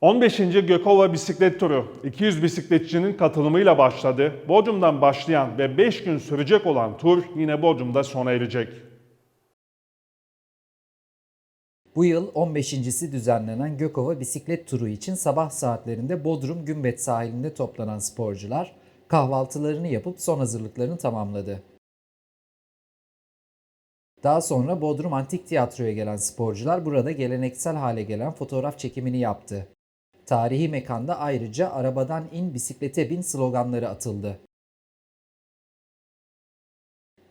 15. Gökova bisiklet turu 200 bisikletçinin katılımıyla başladı. Bodrum'dan başlayan ve 5 gün sürecek olan tur yine Bodrum'da sona erecek. Bu yıl 15.si düzenlenen Gökova bisiklet turu için sabah saatlerinde Bodrum Gümbet sahilinde toplanan sporcular kahvaltılarını yapıp son hazırlıklarını tamamladı. Daha sonra Bodrum Antik Tiyatro'ya gelen sporcular burada geleneksel hale gelen fotoğraf çekimini yaptı. Tarihi mekanda ayrıca arabadan in bisiklete bin sloganları atıldı.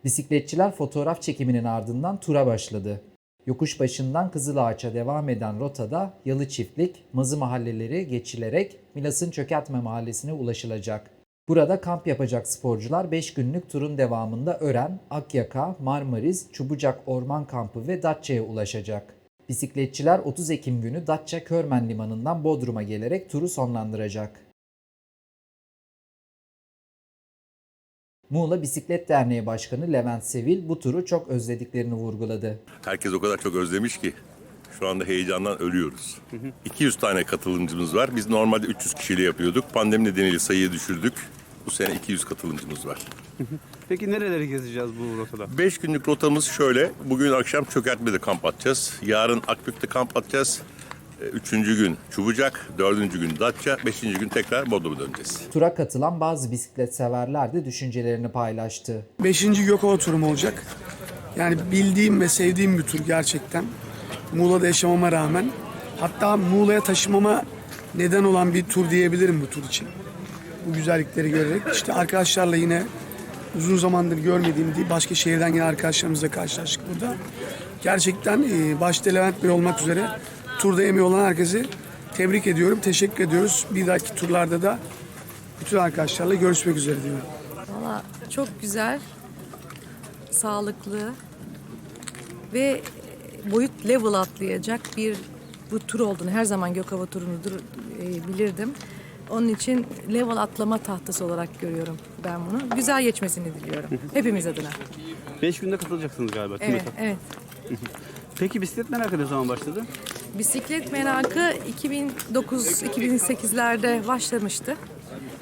Bisikletçiler fotoğraf çekiminin ardından tura başladı. Yokuş başından Kızılağaç'a devam eden rotada Yalı Çiftlik, Mazı mahalleleri geçilerek Milas'ın Çökertme mahallesine ulaşılacak. Burada kamp yapacak sporcular 5 günlük turun devamında Ören, Akyaka, Marmaris, Çubucak Orman Kampı ve Datça'ya ulaşacak. Bisikletçiler 30 Ekim günü Datça Körmen Limanı'ndan Bodrum'a gelerek turu sonlandıracak. Muğla Bisiklet Derneği Başkanı Levent Sevil bu turu çok özlediklerini vurguladı. Herkes o kadar çok özlemiş ki şu anda heyecandan ölüyoruz. 200 tane katılımcımız var. Biz normalde 300 kişiyle yapıyorduk. Pandemi nedeniyle sayıyı düşürdük. Bu sene 200 katılımcımız var. Peki nereleri gezeceğiz bu rotada? 5 günlük rotamız şöyle. Bugün akşam Çökertme'de kamp atacağız. Yarın Akbük'te kamp atacağız. E, Üçüncü gün Çubucak, dördüncü gün Datça, beşinci gün tekrar Bodrum'a döneceğiz. Tura katılan bazı bisiklet severler de düşüncelerini paylaştı. Beşinci Gökova turum olacak. Yani bildiğim ve sevdiğim bir tur gerçekten. Muğla'da yaşamama rağmen. Hatta Muğla'ya taşımama neden olan bir tur diyebilirim bu tur için. Bu güzellikleri görerek. İşte arkadaşlarla yine uzun zamandır görmediğim değil, başka şehirden gelen arkadaşlarımızla karşılaştık burada. Gerçekten e, başta Levent Bey olmak üzere turda emeği olan herkese tebrik ediyorum, teşekkür ediyoruz. Bir dahaki turlarda da bütün arkadaşlarla görüşmek üzere diyorum. Valla çok güzel, sağlıklı ve boyut level atlayacak bir bu tur olduğunu her zaman Gökova turunudur e, bilirdim. Onun için level atlama tahtası olarak görüyorum ben bunu. Güzel geçmesini diliyorum. Hepimiz adına. 5 günde katılacaksınız galiba. tüm Evet, etap. evet. Peki bisiklet merakı ne zaman başladı? Bisiklet merakı 2009-2008'lerde başlamıştı.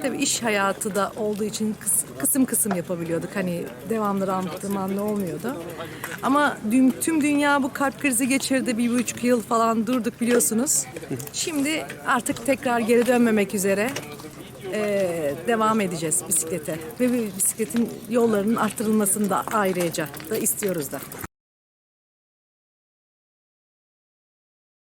Tabii iş hayatı da olduğu için kıs- kısım kısım yapabiliyorduk. Hani devamlı randımanlı olmuyordu. Ama tüm dünya bu kalp krizi geçirdi. Bir buçuk yıl falan durduk biliyorsunuz. Şimdi artık tekrar geri dönmemek üzere eee, devam edeceğiz bisiklete. Ve bisikletin yollarının arttırılmasını da ayrıca da istiyoruz da.